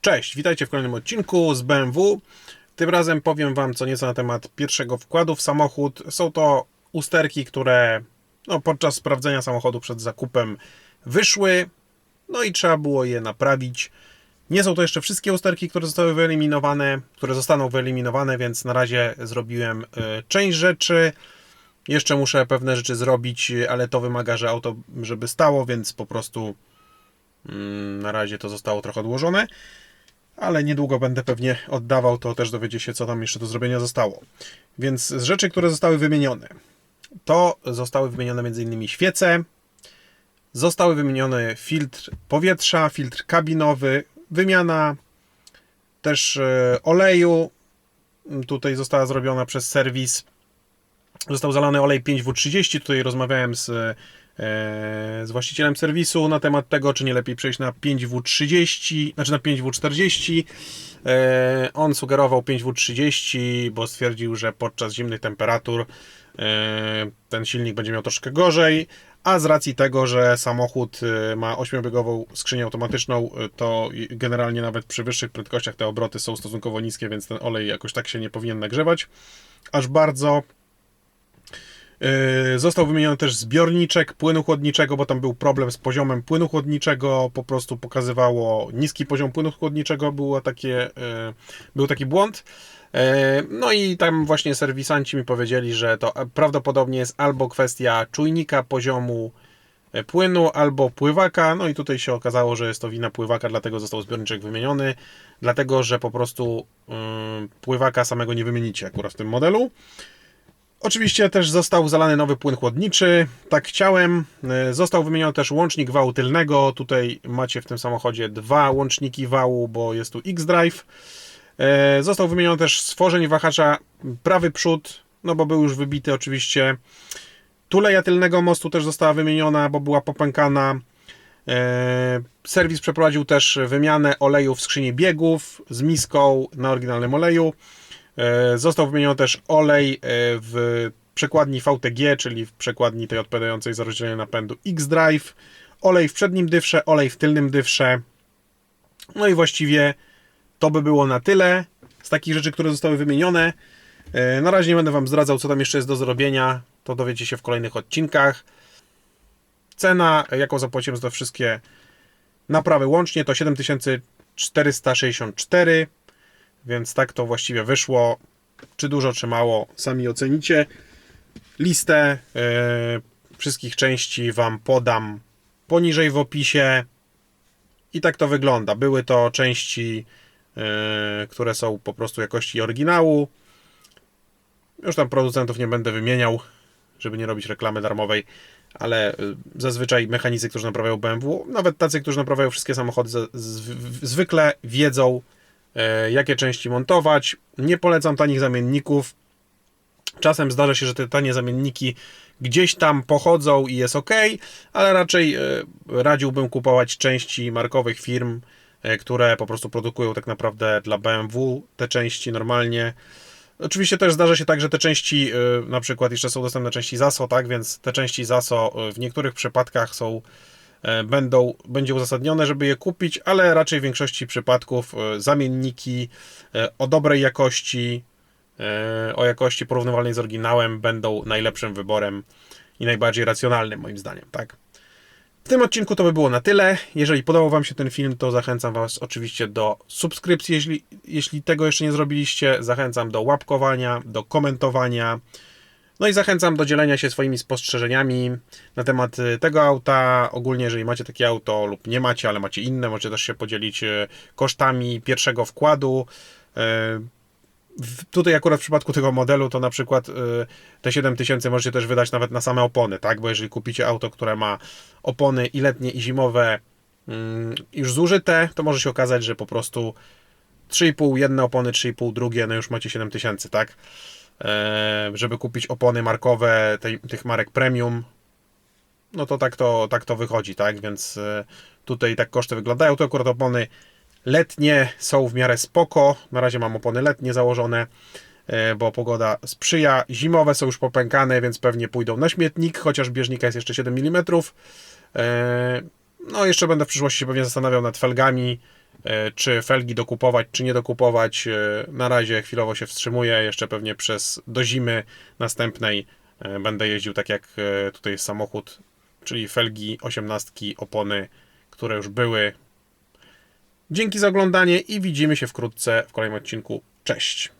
Cześć, witajcie w kolejnym odcinku z BMW. Tym razem powiem Wam co nieco na temat pierwszego wkładu w samochód. Są to usterki, które no, podczas sprawdzenia samochodu przed zakupem wyszły, no i trzeba było je naprawić. Nie są to jeszcze wszystkie usterki, które zostały wyeliminowane, które zostaną wyeliminowane, więc na razie zrobiłem y, część rzeczy. Jeszcze muszę pewne rzeczy zrobić, ale to wymaga, że auto żeby stało, więc po prostu mm, na razie to zostało trochę odłożone. Ale niedługo będę pewnie oddawał, to też dowiecie się, co tam jeszcze do zrobienia zostało. Więc z rzeczy, które zostały wymienione, to zostały wymienione m.in. świece, zostały wymienione filtr powietrza, filtr kabinowy, wymiana też e, oleju. Tutaj została zrobiona przez serwis. Został zalany olej 5W30. Tutaj rozmawiałem z, e, z właścicielem serwisu na temat tego, czy nie lepiej przejść na 5W30, znaczy na 5W40. E, On sugerował 5W30, bo stwierdził, że podczas zimnych temperatur e, ten silnik będzie miał troszkę gorzej, a z racji tego, że samochód e, ma 8-biegową skrzynię automatyczną, e, to generalnie nawet przy wyższych prędkościach te obroty są stosunkowo niskie, więc ten olej jakoś tak się nie powinien nagrzewać aż bardzo. Yy, Został wymieniony też zbiorniczek płynu chłodniczego, bo tam był problem z poziomem płynu chłodniczego, po prostu pokazywało niski poziom płynu chłodniczego, było takie, yy, był taki błąd. Yy, No i tam właśnie serwisanci mi powiedzieli, że to prawdopodobnie jest albo kwestia czujnika poziomu płynu, albo pływaka. No i tutaj się okazało, że jest to wina pływaka, dlatego został zbiorniczek wymieniony, dlatego że po prostu pływaka samego nie wymienicie akurat w tym modelu. Oczywiście też został zalany nowy płyn chłodniczy, tak chciałem. E, Został wymieniony też łącznik wału tylnego. Tutaj macie w tym samochodzie dwa łączniki wału, bo jest tu X-Drive. E, Został wymieniony też stworzeń wahacza prawy przód, no bo był już wybity oczywiście. Tuleja tylnego mostu też została wymieniona, bo była popękana. E, Serwis przeprowadził też wymianę oleju w skrzyni biegów z miską na oryginalnym oleju. E, Został wymieniony też olej e, w przekładni VTG, czyli w przekładni tej odpowiadającej za rozdzielenie napędu X-Drive. Olej w przednim dywrze, olej w tylnym dywrze. No i właściwie to by było na tyle z takich rzeczy, które zostały wymienione. E, Na razie nie będę Wam zdradzał, co tam jeszcze jest do zrobienia. To dowiecie się w kolejnych odcinkach. Cena, jaką zapłaciłem za wszystkie naprawy łącznie, to 7464. Więc tak to właściwie wyszło. Czy dużo, czy mało, sami ocenicie. Listę e, wszystkich części Wam podam poniżej w opisie. I tak to wygląda. Były to części, e, które są po prostu jakości oryginału. Już tam producentów nie będę wymieniał, żeby nie robić reklamy darmowej, ale y, zazwyczaj mechanicy, którzy naprawiają BMW, nawet tacy, którzy naprawiają wszystkie samochody, zwykle wiedzą, e, jakie części montować. Nie polecam tanich zamienników. Czasem zdarza się, że te tanie zamienniki gdzieś tam pochodzą i jest ok, ale raczej e, radziłbym kupować części markowych firm, e, które po prostu produkują tak naprawdę dla BMW te części normalnie. Oczywiście też zdarza się tak, że te części, na przykład jeszcze są dostępne części ZASO, tak, więc te części ZASO w niektórych przypadkach są, e, będą, będzie uzasadnione, żeby je kupić, ale raczej w większości przypadków y, zamienniki e, o dobrej jakości, e, o jakości porównywalnej z oryginałem będą najlepszym wyborem i najbardziej racjonalnym moim zdaniem, tak. W tym odcinku to by było na tyle. Jeżeli podobał Wam się ten film, to zachęcam Was oczywiście do subskrypcji, jeśli, jeśli tego jeszcze nie zrobiliście. Zachęcam do łapkowania, do komentowania. No i zachęcam do dzielenia się swoimi spostrzeżeniami na temat y, tego auta. Ogólnie, jeżeli macie takie auto lub nie macie, ale macie inne, możecie też się podzielić y, kosztami pierwszego wkładu. Y, Tutaj akurat w przypadku tego modelu to na przykład te 7000 możecie też wydać nawet na same opony, tak? Bo jeżeli kupicie auto, które ma opony i letnie i zimowe mm, już zużyte, to może się okazać, że po prostu 3,5 jedne opony, 3,5 drugie, no już macie 7000, tak? E, żeby kupić opony markowe tej, tych marek premium, no to tak to, tak to wychodzi, tak? Więc e, tutaj tak koszty wyglądają. To akurat opony letnie są w miarę spoko. Na razie mam opony letnie założone, e, bo pogoda sprzyja. Zimowe są już popękane, więc pewnie pójdą na śmietnik, chociaż bieżnika jest jeszcze 7 mm. No, jeszcze będę w przyszłości się pewnie zastanawiał nad felgami, czy felgi dokupować, czy nie dokupować. E, Na razie chwilowo się wstrzymuję, jeszcze pewnie przez do zimy następnej e, będę jeździł tak jak e, tutaj samochód, czyli felgi 18, opony, które już były. Dzięki za oglądanie i widzimy się wkrótce w kolejnym odcinku. Cześć!